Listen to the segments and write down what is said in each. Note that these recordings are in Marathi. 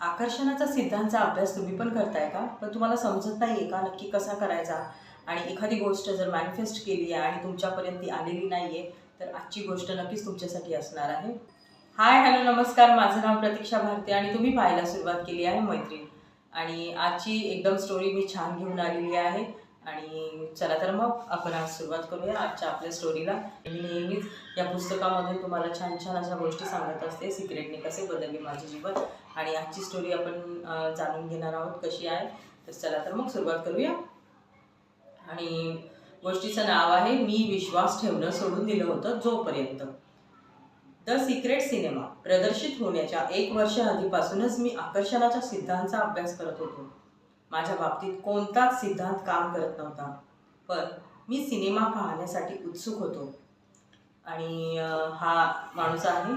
आकर्षणाचा सिद्धांचा अभ्यास तुम्ही पण करताय का? पण तुम्हाला समजत नाही आहे का नक्की कसा करायचा? आणि एखादी गोष्ट जर मॅनिफेस्ट केली आहे आणि तुमच्यापर्यंत ती आलेली नाही आहे तर आजची गोष्ट नक्कीच तुमच्यासाठी असणार आहे. हाय हॅलो नमस्कार. माझं नाव प्रतीक्षा भारती आणि तुम्ही पाहायला सुरुवात केली आहे मैत्रीण. आणि आजची एकदम स्टोरी मी छान घेऊन आलेली आहे. आणि चला तर मग आपण आज सुरुवात करूया आजच्या आपल्या स्टोरीला मी नेहमीच या पुस्तकामधून तुम्हाला छान छान अशा गोष्टी सांगत असते सिक्रेटने कसे बदलले माझे जीवन. आणि आजची स्टोरी आपण जाणून घेणार आहोत कशी आहे. तर चला तर मग सुरुवात करूया. आणि गोष्टीचं नाव आहे मी विश्वास ठेवणं सोडून दिलं होतं जोपर्यंत. द सिक्रेट सिनेमा प्रदर्शित होण्याच्या एक वर्ष आधीपासूनच मी आकर्षणाच्या सिद्धांचा अभ्यास करत होतो. माझ्या बाबतीत कोणताच सिद्धांत काम करत नव्हता. पण मी सिनेमा पाहण्यासाठी उत्सुक होतो. आणि हा माणूस आहे.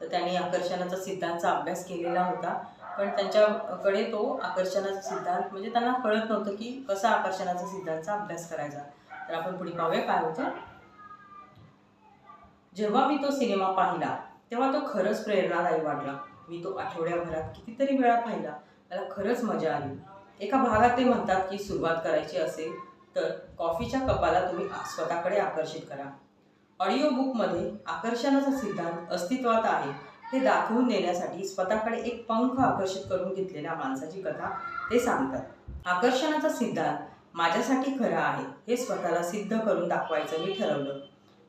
तर त्यांनी आकर्षणाचा सिद्धांतचा अभ्यास केलेला होता. पण त्यांच्याकडे तो आकर्षणाचा सिद्धांत म्हणजे त्यांना कळत नव्हतं की कसा आकर्षणाचा सिद्धांतचा अभ्यास करायचा. तर आपण पुढे पाहूया काय होतं. जेव्हा मी तो सिनेमा पाहिला तेव्हा तो खरंच प्रेरणादायी वाटला. मी तो आठवड्याभरात कितीतरी वेळा पाहिला. मला खरंच मजा आली. एका भागात ते म्हणतात की सुरुवात करायची असेल तर कॉफीच्या कपाला तुम्ही स्वतःकडे आकर्षित करा. ऑडिओ बुकमध्ये आकर्षणाचा सिद्धांत अस्तित्वात आहे हे दाखवून देण्यासाठी स्वतःकडे एक पंख आकर्षित करून घेतलेल्या माणसाची कथा ते सांगतात. आकर्षणाचा सिद्धांत माझ्यासाठी खरा आहे हे स्वतःला सिद्ध करून दाखवायचं मी ठरवलं.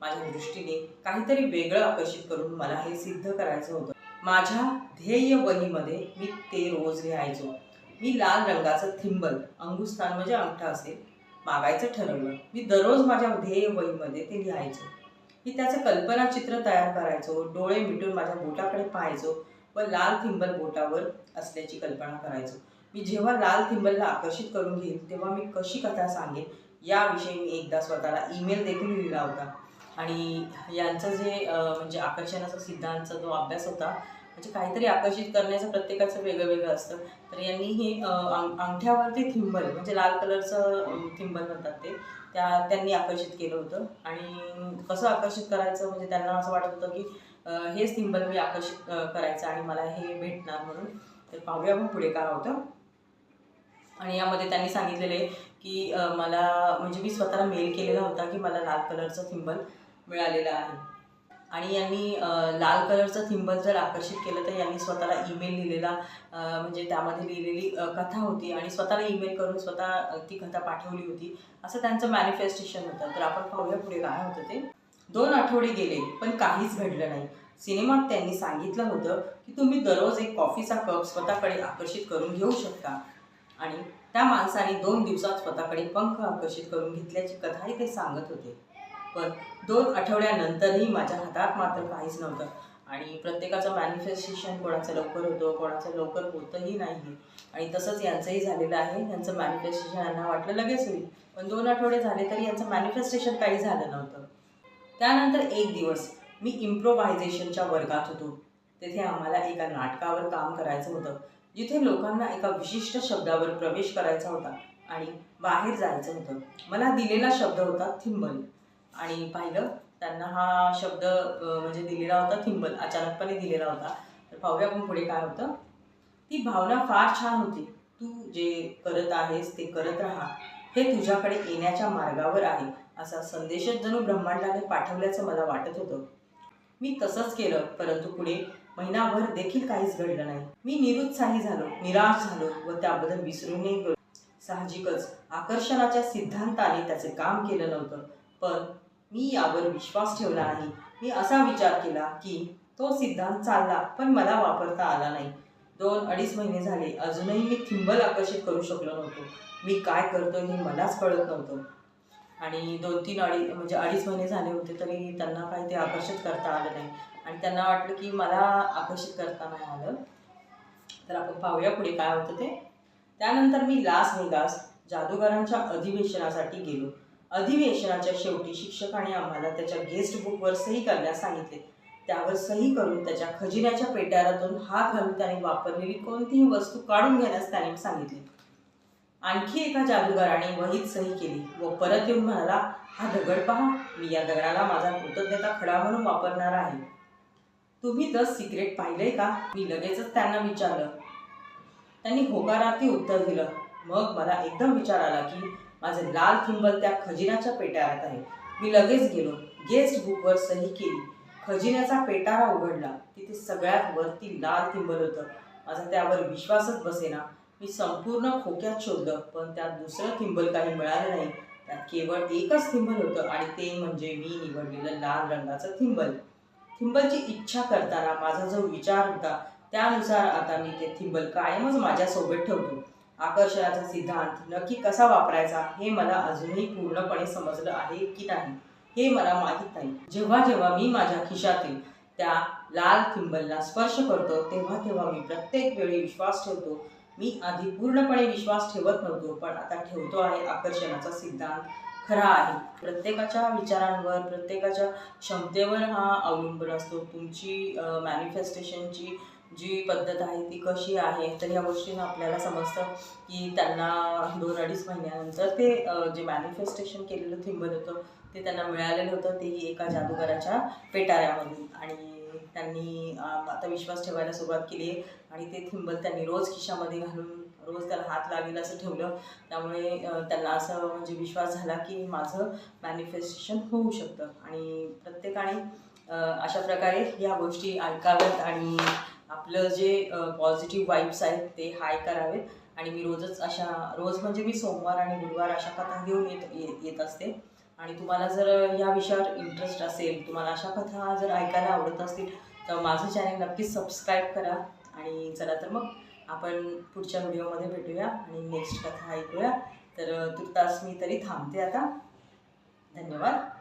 माझ्या दृष्टीने काहीतरी वेगळं आकर्षित करून मला हे सिद्ध करायचं होतं. माझ्या ध्येय वहीमध्ये मी ते रोज लिहायचो. मी लाल रंगाचं थिंबल अंगुस्थान म्हणजे अंगठा असेल मागायचं ठरवलं. मी दररोज माझ्या ध्येय वहीमध्ये ते लिहायचो. मी त्याचं कल्पनाचित्र तयार करायचो डोळे मिटून माझ्या बोटाकडे पाहायचो व लाल थिंबल बोटावर असल्याची कल्पना करायचो. मी जेव्हा लाल थिंबलला आकर्षित करून घेईन तेव्हा मी कशी कथा सांगेन याविषयी मी एकदा स्वतःला ईमेल देखील लिहिला होता. आणि यांचं जे म्हणजे आकर्षणाचा सिद्धांतचा जो अभ्यास होता म्हणजे काहीतरी आकर्षित करण्याचं प्रत्येकाचं वेगळं वेगळं असतं. तर यांनी हे अंगठ्यावरती थिंबल म्हणजे लाल कलरचं थिंबल म्हणतात ते त्या त्यांनी आकर्षित केलं होतं. आणि कसं आकर्षित करायचं म्हणजे त्यांना असं वाटत होतं की हेच थिंबल मी आकर्षित करायचं आणि मला हे भेटणार म्हणून. तर पाहूया मग पुढे काय होतं. आणि यामध्ये त्यांनी सांगितलेले की मला म्हणजे मी स्वतःला मेल केलेला होता की मला लाल कलरचं थिंबल मिळालेलं आहे. आणि यांनी लाल कलरचं थिंबल जर आकर्षित केलं तर यांनी स्वतःला ईमेल लिहिलेला म्हणजे त्यामध्ये लिहिलेली कथा होती आणि स्वतःला ईमेल करून स्वतः ती कथा पाठवली होती. असं त्यांचं मॅनिफेस्टेशन होतं. तर आपण पाहूया पुढे काय होतं ते. दोन आठवडे गेले पण काहीच घडलं नाही. सिनेमात त्यांनी सांगितलं होतं की तुम्ही दररोज एक कॉफीचा कप स्वतःकडे आकर्षित करून घेऊ शकता. आणि त्या माणसाने दोन दिवसात स्वतःकडे पंख आकर्षित करून घेतल्याची कथाही ते सांगत होते. पण दोन आठवड्यानंतरही माझ्या हातात मात्र काहीच नव्हतं. आणि प्रत्येकाचं मॅनिफेस्टेशन कोणाचं लवकर होतं कोणाचं लवकर होतंही नाही. आणि तसंच यांचंही झालेलं आहे. यांचं मॅनिफेस्टेशन यांना वाटलं लगेच होईल. पण दोन आठवडे झाले तरी यांचं मॅनिफेस्टेशन काही झालं नव्हतं. त्यानंतर एक दिवस मी इम्प्रोव्हायझेशनच्या वर्गात होतो. तेथे आम्हाला एका नाटकावर काम करायचं होतं. जिथे लोकांना एका विशिष्ट शब्दावर प्रवेश करायचा होता आणि बाहेर जायचं होतं. मला दिलेला शब्द होता थिंबल. आणि पाहिलं त्यांना हा शब्द म्हणजे दिलेला होता थिंबल अचानकपणे दिलेला होता. तर पाहूया आपण पुढे काय होतं. ती भावना फार छान होती. तू जे करत आहेस ते करत राहा. हे तुझ्याकडे येण्याच्या मार्गावर आहे. असा संदेशच जणू ब्रह्मांडाने पाठवल्याचं मला वाटत होतं. मी तसंच केलं परंतु पुढे महिनाभर देखील काहीच घडलं नाही. मी निरुत्साही झालो निराश झालो व त्याबद्दल विसरूनही गेलो. साहजिकच आकर्षणाच्या सिद्धांताने त्याचे काम केलं नव्हतं. पण मी यावर विश्वास ठेवला नाही. मी असा विचार केला की तो सिद्धांत चालला पण मला वापरता आला नाही. दोन अडीच महिने झाले. अजूनही मी थिंबल आकर्षित करू शकलो नव्हतो. मी काय करतो हे मलाच कळत नव्हतं. आणि दोन तीन अडी म्हणजे अडीच महिने झाले होते तरी त्यांना काही ते आकर्षित करता आलं नाही. आणि त्यांना वाटलं की मला आकर्षित करता नाही आलं. तर आपण पाहूया पुढे काय होतं ते. त्यानंतर मी लास वेगास जादूगारांच्या अधिवेशनासाठी गेलो. अधिवेशनाच्या शेवटी शिक्षकाने आम्हाला त्याच्या गेस्ट बुकवर सही करण्यास सांगितले. त्यावर सही करून त्याच्या खजिन्याच्या पेट्यारातून हात घालून त्याने वापरलेली कोणतीही वस्तू काढून घेण्यास त्याने सांगितले. आणखी एका जादूगाराने वहीत सही केली व परत येऊन म्हणाला हा दगड पहा मी या दगडाला माझा कृतज्ञता खडा म्हणून वापरणार आहे. तुम्ही द सिक्रेट पाहिलंय का? मी लगेचच त्यांना विचारलं. त्यांनी होकारार्थी उत्तर दिलं. मग मला एकदम विचार आला की माझे लाल थिंबल त्या खजिन्याच्या पेटारात आहे. मी लगेच गेलो. गेस्ट बुकवर सही केली. खजिन्याचा पेटारा उघडला. तिथे सगळ्यात वरती लाल थिंबल होतं. माझा त्यावर विश्वासच बसेना. मी संपूर्ण खोक्यात शोधलं पण त्यात दुसरं थिंबल काही मिळालं नाही. त्यात केवळ एकच थिंबल होतं आणि ते म्हणजे मी निवडलेलं लाल रंगाचं थिंबल थिंबलची इच्छा करताना माझा जो विचार होता त्यानुसार आता मी ते थिंबल कायमच माझ्यासोबत ठेवतो. आकर्षणाचा सिद्धांत नक्की कसा वापरायचा हे मला अजूनही पूर्णपणे समजलं आहे की नाही हे मला माहीत नाही. जेव्हा जेव्हा मी माझ्या खिशातील त्या लाल किंबलला स्पर्श करतो तेव्हा तेव्हा मी प्रत्येक वेळी विश्वास ठेवतो. मी आधी पूर्णपणे विश्वास ठेवत नव्हतो पण आता ठेवतो आहे आकर्षणाचा सिद्धांत. खरा आहे. प्रत्येकाच्या विचारांवर प्रत्येकाच्या क्षमतेवर हा अवलंबून असतो. तुमची मॅनिफेस्टेशनची जी पद्धत आहे ती कशी आहे तर ह्या गोष्टीनं आपल्याला समजतं की त्यांना दोन अडीच महिन्यानंतर ते जे मॅनिफेस्टेशन केलेलं थिंबल होतं ते त्यांना मिळालेलं होतं तेही एका जादूगाराच्या पेटाऱ्यामधून. आणि त्यांनी आता विश्वास ठेवायला सुरुवात केली आहे आणि ते थिंबल त्यांनी रोज खिशामध्ये घालून रोज त्याला हात लागेल असं ठेवलं. त्यामुळे त्यांना असं म्हणजे विश्वास झाला की माझं मॅनिफेस्टेशन होऊ शकतं. आणि प्रत्येकाने अशा प्रकारे या गोष्टी ऐकाव्यात आणि आपलं जे पॉझिटिव्ह वाईब्स आहेत ते हाय करावेत. आणि मी रोजच अशा रोज म्हणजे मी सोमवार आणि गुरुवार अशा कथा घेऊन येत येत असते. आणि तुम्हाला जर या विषयावर इंटरेस्ट असेल तुम्हाला अशा कथा जर ऐकायला आवडत असतील तर माझं चॅनल नक्कीच सबस्क्राईब करा. आणि चला तर मग आपण पुढच्या व्हिडिओमध्ये भेटूया आणि नेक्स्ट कथा ऐकूया. तर तुर्तास मी तरी थांबते आता. धन्यवाद.